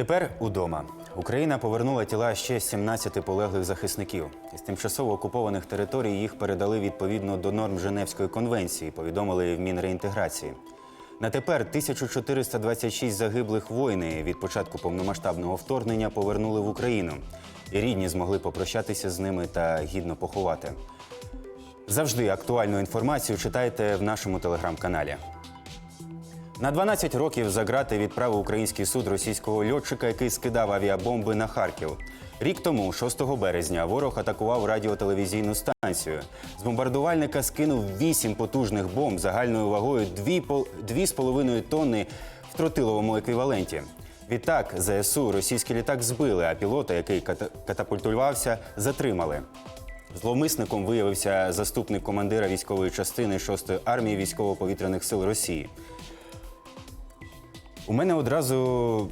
Тепер удома. Україна повернула тіла ще 17 полеглих захисників. Із тимчасово окупованих територій їх передали відповідно до норм Женевської конвенції, повідомили в Мінреінтеграції. На тепер 1426 загиблих воїни від початку повномасштабного вторгнення повернули в Україну. І рідні змогли попрощатися з ними та гідно поховати. Завжди актуальну інформацію читайте в нашому телеграм-каналі. На 12 років за грати відправив український суд російського льотчика, який скидав авіабомби на Харків. Рік тому, 6 березня, ворог атакував радіотелевізійну станцію. З бомбардувальника скинув 8 потужних бомб загальною вагою 2,5 тонни в тротиловому еквіваленті. Відтак ЗСУ російський літак збили, а пілота, який ката- катапультувався, затримали. Зловмисником виявився заступник командира військової частини 6-ї армії військово-повітряних сил Росії. У мене одразу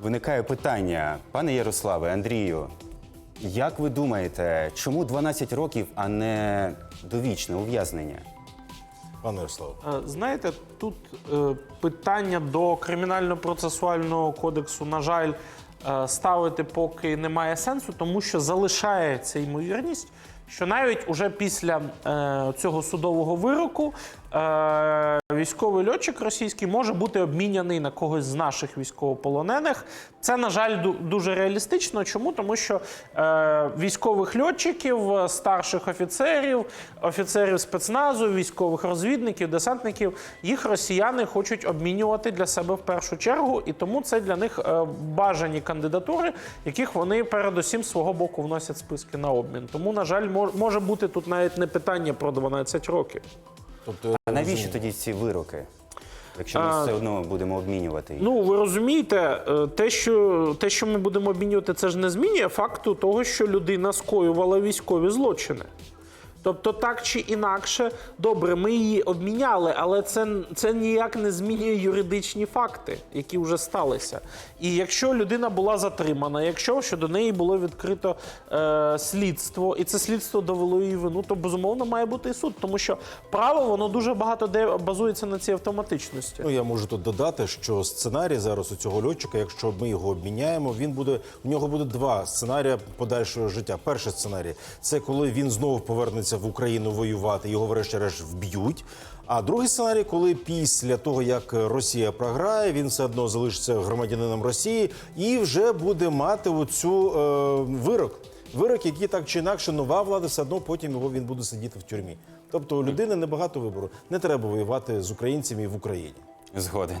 виникає питання, пане Ярославе, Андрію, як ви думаєте, чому 12 років, а не довічне ув'язнення? Пане Ярославе. Е, Знаєте, тут е, питання до кримінально-процесуального кодексу, на жаль, е, ставити поки немає сенсу, тому що залишається ймовірність, що навіть уже після е, цього судового вироку е, військовий льотчик російський може бути обміняний на когось з наших військовополонених. Це, на жаль, ду- дуже реалістично. Чому? Тому що е, військових льотчиків, е, старших офіцерів, офіцерів спецназу, військових розвідників, десантників, їх росіяни хочуть обмінювати для себе в першу чергу, і тому це для них е, бажані кандидатури, яких вони передусім з свого боку вносять списки на обмін. Тому, на жаль, може бути тут навіть не питання про 12 років. Тобто, А навіщо тоді ці вироки? Якщо ми А, все одно будемо обмінювати їх? Ну, ви розумієте, е, те, що те, що ми будемо обмінювати, це ж не змінює факту того, що людина скоювала військові злочини. Тобто, так чи інакше, добре, ми її обміняли, але це, це ніяк не змінює юридичні факти, які вже сталися. І якщо людина була затримана, якщо щодо неї було відкрито е, слідство, і це слідство довело її вину, то безумовно має бути і суд, тому що право воно дуже багато де базується на цій автоматичності. Ну, я можу тут додати, що сценарій зараз у цього льотчика, якщо ми його обміняємо, він буде у нього буде два сценарії подальшого життя. Перший сценарій це коли він знову повернеться в Україну воювати, його врешті-решт вб'ють. А другий сценарій, коли після того як Росія програє, він все одно залишиться громадянином Росії і вже буде мати оцю е, вирок. Вирок, який так чи інакше нова влада, все одно потім його він буде сидіти в тюрмі. Тобто у людини небагато вибору. Не треба воювати з українцями в Україні. Згоден.